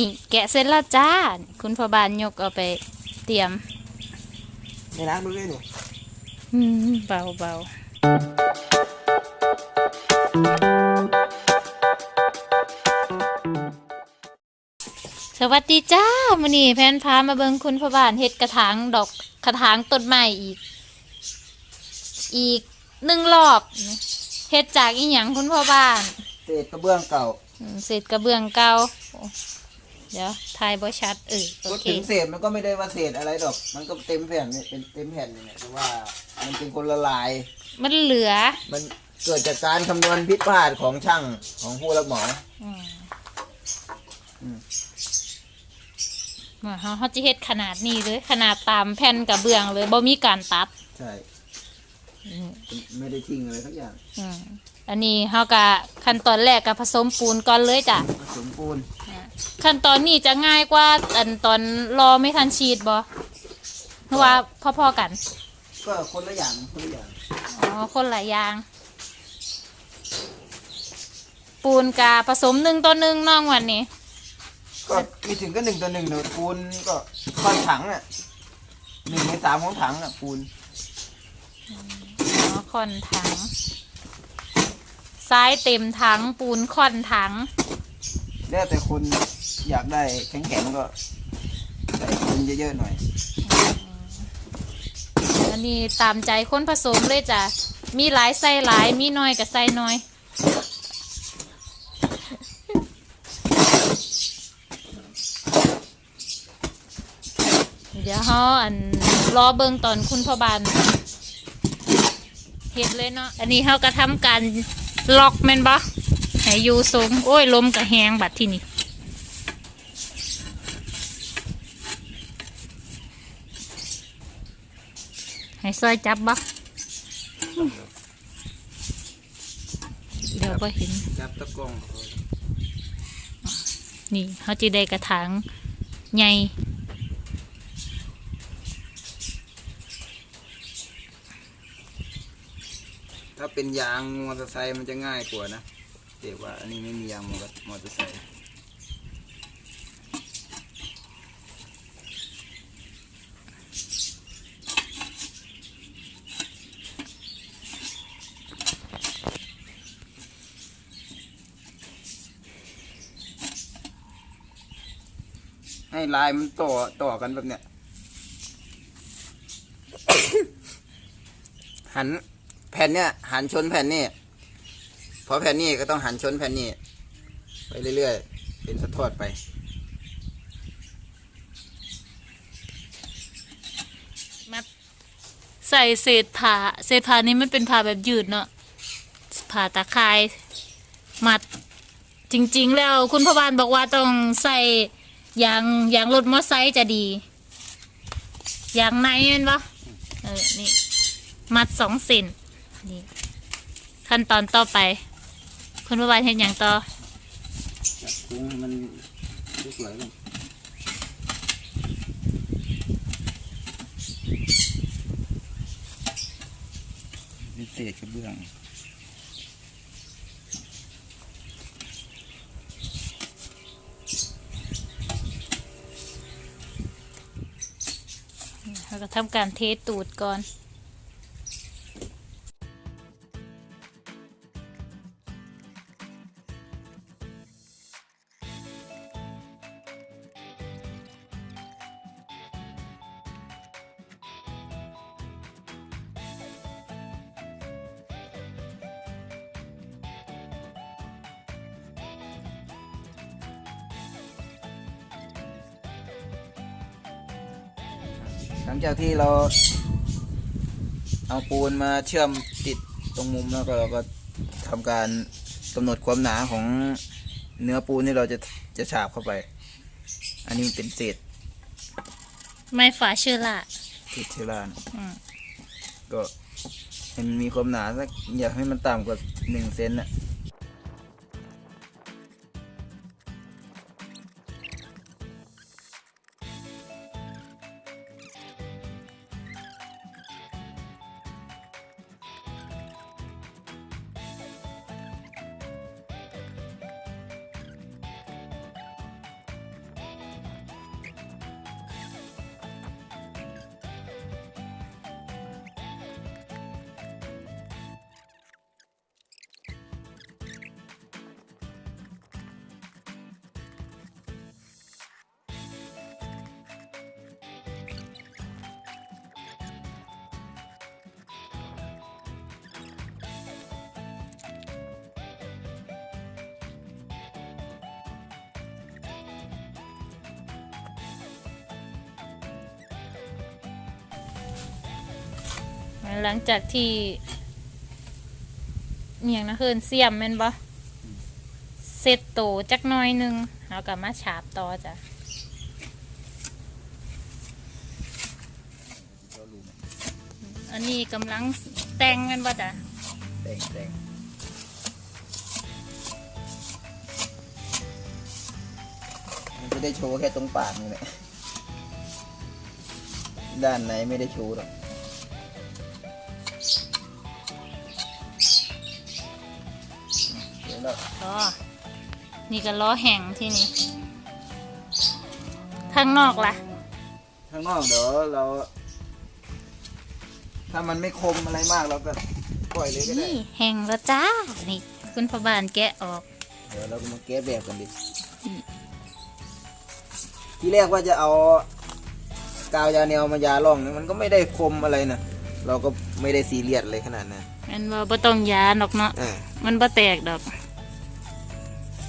นี่แกะเสร็จแล้วจ้า คุณพ่อบานยกเอาไปเตรียมในร้านดูด้วยนี่อืมเบาเบาสวัสดีจ้ามื้อนี้แพนพามาเบิ่งคุณพ่อบ้านเฮ็ดกระถางดอกกระถางต้นไม้อีก อีกหนึ่งรอบเฮ็ดจากอีหยังคุณพ่อบ้าน เศษกระเบื้องเก่าอืมเศษกระเบื้องเก่าโอ้ เดี๋ยวทายบ่ชัดเออโอพูดเคถึงเศษมันก็ไม่ได้ว่าเศษอะไรดอก มันก็เต็มแผ่นเนี่ยเป็นเต็มแผ่นเนี่ยแต่ว่ามันเป็นคนละลาย มันเหลือมันเกิดจากการคำนวณผิดพลาดของช่างของผู้รับเหมาอืมอืมว่าเขาเขาจะเฮ็ดขนาดนี้เลยขนาดตามแผ่นกระเบื้องเลยบ่มีการตัดใช่อืม ไม่ได้ทิ้งอะไรสักอย่างอืมอันนี้เขากะขั้นตอนแรกกับผสมปูนก่อนเลยจ้ะผสมปูนอ่า ขั้นตอนนี้จะง่ายกว่าอันตอนรอไม่ทันฉีดบ่เพราะว่าพอๆกัน ก็คนละอย่างคนละอย่างอ๋อ คนหลายอย่าง ปูนกาผสมหนึ่งต่อหนึ่งน้องวันนี้ ก็มีถึงก็หนึ่งต่อหนึ่งเนอะปูนก็ค่อนถังอะหนึ่งในสามของถังอะปูนอ๋อค่อนถัง ซ้ายเต็มถังปูนค่อนถัง แล้วแต่คนอยากได้แข็งๆก็ใส่ปูนเยอะๆหน่อย อันนี้ตามใจคนผสมเลยจ้ะ มีหลายใส่หลาย มีน้อยกับใส่น้อย เดี๋ยวเขาอันรอเบิงตอนคุณพ่อบานเฮ็ดเลยเนาะ อันนี้เขาก็ทำการล็อกแม่นบ่ ให้อยู่ทรงโอ้ยลมกับแหงบัดที่นี่ให้ซอยจับบ่เดี๋ยวก็เห็น จับตะกร้องนี่เขาจะได้กระถางใหญ่ถ้าเป็นยางมอเตอร์ไซค์มันจะง่ายกว่านะ แต่ว่าอันนี้ไม่มียางมอเตอร์มอเตอร์ไซค์ให้ลายมันต่อต่อกันแบบเนี้ย หันแผ่นเนี้ยหันชนแผ่นนี้ พอแผ่นนี้ก็ต้องหันชนแผ่นนี้ ไปเรื่อยๆ เป็นทอดไปมัดใส่เศษผ้าเศษผ้านี้มันเป็นผ้าแบบยืดเนาะผ้าตะข่ายมัดจริง ๆ แล้วคุณพ่อบานบอกว่าต้องใส่ยางยางรถมอไซค์จะดียางในแมันปะเออนี่มัดสองเซนนี่ขั้นตอนต่อไป คุณพ่อบานเห็นอย่างต่อจับคุ้งให้มันสวยๆกันเป็นเศษกระเบื้องเราก็ทำการเทตูดก่อน ลังจากที่เรา เอาปูนมาเชื่อมติดตรงมุมแล้วก็เราก็ทำการกำหนดความหนาของเนื้อปูนที่เราจะจะฉาบเข้าไป อันนี้มันเป็นเศษไม่ฝาเชื้อราเศษเชื้อรานะอืมก็ให้มันมีความหนาสักอย่าให้มันต่ำกว่าหนึ่งเซนน่ะ หลังจากที่เนียงนะเฮินเสียมแม่นบ่เสร็จโตจักน้อยหนึงเราก็มาฉาบต่อจ้ะอันนี้กำลังแต่งแมันบ่จ้ะแต่งแต่งมันจะได้โชว์แค่ตรงปากนี่แหละด้านไหนไม่ได้โชว์หรอก เดี๋ยวเราอ๋อนี่ก็ล้อแห่งที่นี่ข้างนอกล่ะ ข้างนอกเดี๋ยวเรา ถ้ามันไม่คมอะไรมากเราก็ปล่อยเลยก็ได้ นี่แห่งแล้วจ้า นี่ คุณพ่อบ้านแกะออก เดี๋ยวเรามาแก้แบบกันดิอืม ทีแรกว่าจะเอากาวยาแนวมายาล่องเนี่ยมันก็ไม่ได้คมอะไรนะเราก็ไม่ได้ซีเรียสเลยขนาดนั้นอันว่าบ่ต้องยาดอกเนาะเออมันบ่แตกดอก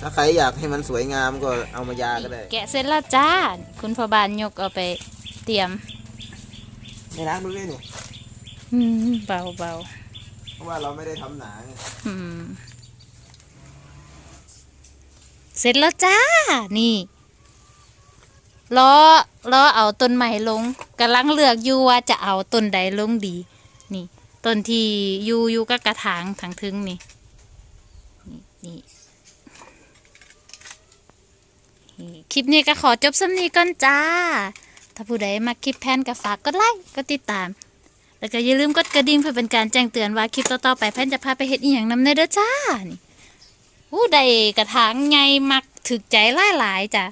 ถ้าใครอยากให้มันสวยงามก็เอามายาก็ได้ แกะเสร็จแล้วจ้า คุณพ่อบ้านยกเอาไปเตรียมในล้างดูด้วยเนี่ยอืมเบาเบาเพราะว่าเราไม่ได้ทำหนาไงๆอืมเสร็จแล้วจ้า นี่ล้อล้อเอาต้นใหม่ลงกำลังเลือกอยู่ว่าจะเอาต้นใดลงดี นี่ต้นที่อยู่อยู่ก็กระถางทางทึงนี่นี่นี่นี่ คลิปนี้ก็ขอจบสำนีก่อนจ้า ถ้าผู้ใดมาคลิปแพนก็ฝากกดไลค์กดติดตาม แล้วก็อย่าลืมกดกระดิ่งเพื่อเป็นการแจ้งเตือนว่าคลิปต่อๆไปแพนจะพาไปเฮ็ดอีหยังนำเนเด้อจ้านี่อู้ใดกระถางไงมักถึกใจหลายๆจ้ะ